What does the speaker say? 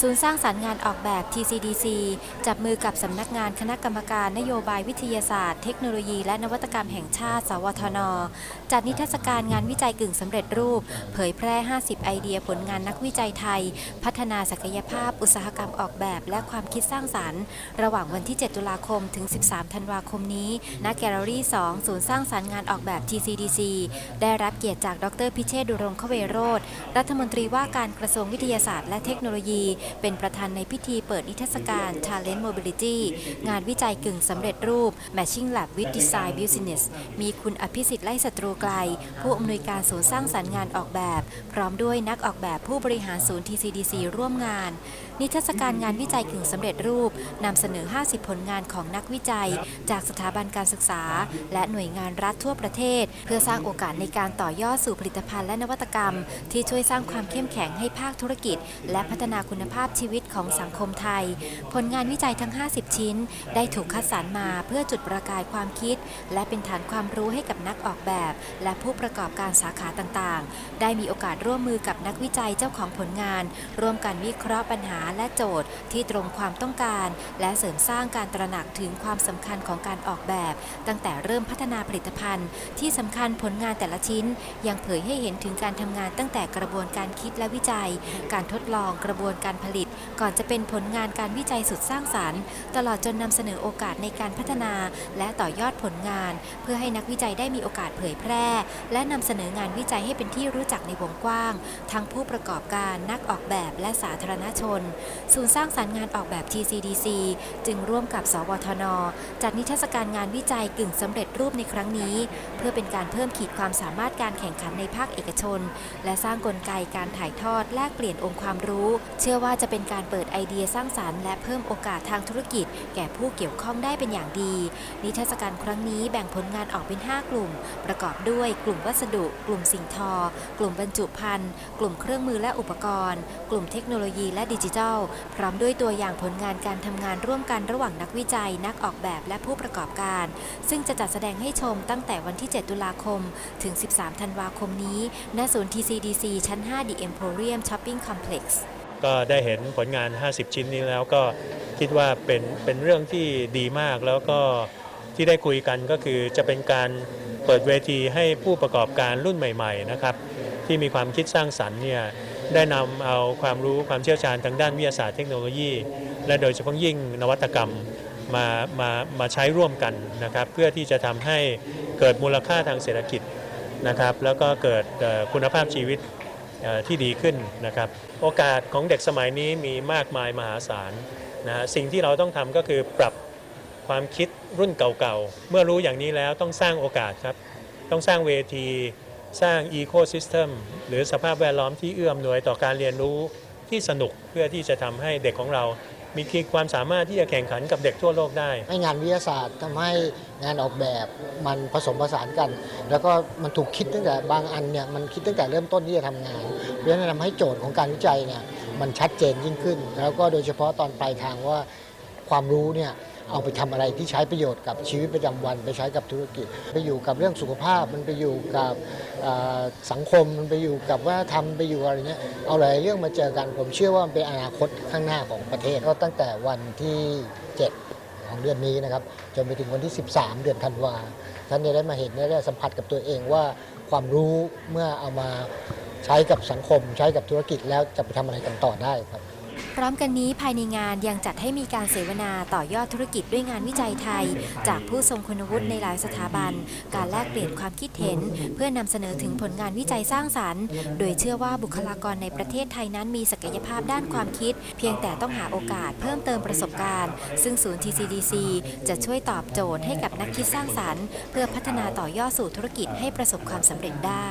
ศูนย์สร้างสรรค์งานออกแบบ TCDC จับมือกับสำนักงานคณะกรรมการนโยบายวิทยาศาสตร์ เทคโนโลยีและนวัตกรรมแห่งชาติ สวทน จัดนิทรรศการงานวิจัยกึ่งสำเร็จรูป เผยแพร่ 50 ไอเดียผลงานนักวิจัยไทย พัฒนาศักยภาพ อุตสาหกรรมออกแบบ และความคิดสร้างสรรค์ ระหว่างวันที่ 7 ตุลาคม ถึง 13 ธันวาคมนี้ ณ แกลเลอรี่ 2 ศูนย์สร้างสรรค์งานออกแบบ TCDC ได้รับเกียรติจาก ดร พิเชษดุรงคเวโรธรัฐมนตรีว่าการกระทรวงวิทยาศาสตร์และเทคโนโลยีเป็นประธานในพิธีเปิดนิทรรศการ Talent Mobility งานวิจัยกึ่งสำเร็จรูป Matching Lab with Design Business มีคุณอภิสิทธิ์ไล่ศัตรูไกล ผู้อำนวยการศูนย์สร้างสรรค์งานออกแบบ พร้อมด้วยนักออกแบบผู้บริหารศูนย์ TCDC ร่วมงาน นิทรรศการงานวิจัยกึ่งสำเร็จรูปนำเสนอ 50 ผลงานของนักวิจัย จากสถาบันการศึกษา และหน่วยงานรัฐทั่วประเทศ เพื่อสร้างโอกาสในการต่อยอดสู่ผลิตภัณฑ์และนวัตกรรม ที่ช่วยสร้างความเข้มแข็งให้ภาคธุรกิจ และพัฒนาคุณภาพชีวิตของสังคมไทย ผลงานวิจัยทั้ง 50 ชิ้น ได้ถูกคัดสรรมาเพื่อจุดประกายความคิด และเป็นฐานความรู้ให้กับนักออกแบบ และผู้ประกอบการสาขาต่างๆ ได้มีโอกาสร่วมมือกับ นักวิจัยเจ้าของผลงาน ร่วมกันวิเคราะห์ปัญหาและโจทย์ที่ตรงความต้องการ และเสริมสร้างการตระหนักถึงความสำคัญของการออกแบบ ตั้งแต่เริ่มพัฒนาผลิตภัณฑ์ ที่สำคัญผลงานแต่ละชิ้น ยังเผยให้เห็นถึงการทำงานตั้งแต่กระบวนการคิดและวิจัย การทดลองกระบวนการผลิต ก่อนจะเป็นผลงานการวิจัยสุดสร้างสารรค์ ตลอดจนนำเสนอโอกาสในการพัฒนา และต่อยอดผลงาน เพื่อให้นักวิจัยได้มีโอกาสเผยแพร่ และนำเสนองานวิจัยให้เป็นที่รู้จักในวงกว้าง ทั้งผู้ประกอบการนักออกแบบและสาธารณชน ศูนย์สร้างสรรค์งานออกแบบ TCDC จึงร่วมกับ สวทน จัดนิทรรศการงานวิจัยกึ่งสำเร็จรูปในครั้งนี้ เพื่อเป็นการเพิ่มขีดความสามารถการแข่งขันในภาคเอกชน และสร้างกลไกการถ่ายทอดแลกเปลี่ยนองค์ความรู้ เชื่อว่าจะเป็นการเปิดไอเดียสร้างสารรค์และเพิ่มโอกาสทางธุรกิจ แก่ผู้เกี่ยวข้องได้เป็นอย่างดี นิทรรศการครั้งนี้แบ่งผลงานออกเป็น 5 กลุ่ม ประกอบด้วยกลุ่มวัสดุ กลุ่มสิ่งทอ กลุ่มบรรจุภัณฑ์ กลุ่มเครื่องมือและอุปกรณ์ กลุ่มเทคโนโลยีและดิจิทัล พร้อมด้วยตัวอย่างผลงานการทำงานร่วมกันระหว่างนักวิจัย นักออกแบบและผู้ประกอบการ ซึ่งจะจัดแสดงให้ชมตั้งแต่วันที่ 7 ตุลาคม ถึง 13 ธันวาคมนี้ ณ ศูนย์ TCDC ชั้น 5 The Emporium Shopping Complex ก็ได้เห็นผลงาน 50 ชิ้นนี้แล้วก็คิดว่าเป็นเป็นเรื่องที่ดีมากแล้วก็ที่ได้คุยกันก็คือจะเป็นการเปิดเวทีให้ผู้ประกอบการรุ่นใหม่ๆนะครับที่มีความคิดสร้างสรรค์เนี่ยได้นำเอาความรู้ความเชี่ยวชาญทางด้านวิทยาศาสตร์เทคโนโลยี และโดยเฉพาะยิ่งนวัตกรรมมามามาใช้ร่วมกันนะครับ เพื่อที่จะทำให้เกิดมูลค่าทางเศรษฐกิจนะครับ แล้วก็เกิดคุณภาพชีวิต ที่ดีขึ้นนะครับโอกาสของเด็กสมัยนี้มีมากมายมหาศาลนะฮะสิ่งที่เราต้องทำก็คือปรับความคิดรุ่นเก่าๆ เมื่อรู้อย่างนี้แล้วต้องสร้างโอกาสครับ ต้องสร้างเวที สร้างอีโคซิสเต็มหรือสภาพแวดล้อมที่เอื้ออำนวยต่อการเรียนรู้ที่สนุกเพื่อที่จะทำให้เด็กของเรา มีขีความสามารถที่จะแข่งขันกับเด็กทั่วโลกได้ ให้งานวิทยาศาสตร์ทำให้งานออกแบบมันผสมผสานกัน แล้วก็มันถูกคิดตั้งแต่บางอันเนี่ยมันคิดตั้งแต่เริ่มต้นที่จะทำงานเพราะฉะนั้นทำให้โจทย์ของการวิจัยเนี่ยมันชัดเจนยิ่งขึ้น แล้วก็โดยเฉพาะตอนปลายทางว่าความรู้เนี่ย เอาไปทำอะไรที่ใช้ประโยชน์กับชีวิตประจำวัน ไปใช้กับธุรกิจ ไปอยู่กับเรื่องสุขภาพ มันไปอยู่กับสังคม มันไปอยู่กับวัฒนธรรมไปอยู่อะไรเนี้ย เอาหลายเรื่องมาเจอกัน ผมเชื่อว่ามันเป็นอนาคตข้างหน้าของประเทศ ก็ตั้งแต่วันที่ 7 ของเดือนนี้นะครับ จนไปถึงวันที่ 13 เดือนธันวา ท่านจะได้มาเห็นได้สัมผัสกับตัวเองว่าความรู้เมื่อเอามาใช้กับสังคม ใช้กับธุรกิจแล้วจะไปทำอะไรกันต่อได้ครับ พร้อมกันนี้ภายในงานยังจัดให้มีการเสวนาต่อยอดธุรกิจด้วยงานวิจัยไทย จากผู้ทรงคุณวุฒิในหลายสถาบัน การแลกเปลี่ยนความคิดเห็น เพื่อนำเสนอถึงผลงานวิจัยสร้างสรรค์ โดยเชื่อว่าบุคลากรในประเทศไทยนั้นมีศักยภาพด้านความคิด เพียงแต่ต้องหาโอกาสเพิ่มเติมประสบการณ์ ซึ่งศูนย์ TCDC จะช่วยตอบโจทย์ให้กับนักคิดสร้างสรรค์ เพื่อพัฒนาต่อยอดสู่ธุรกิจให้ประสบความสำเร็จได้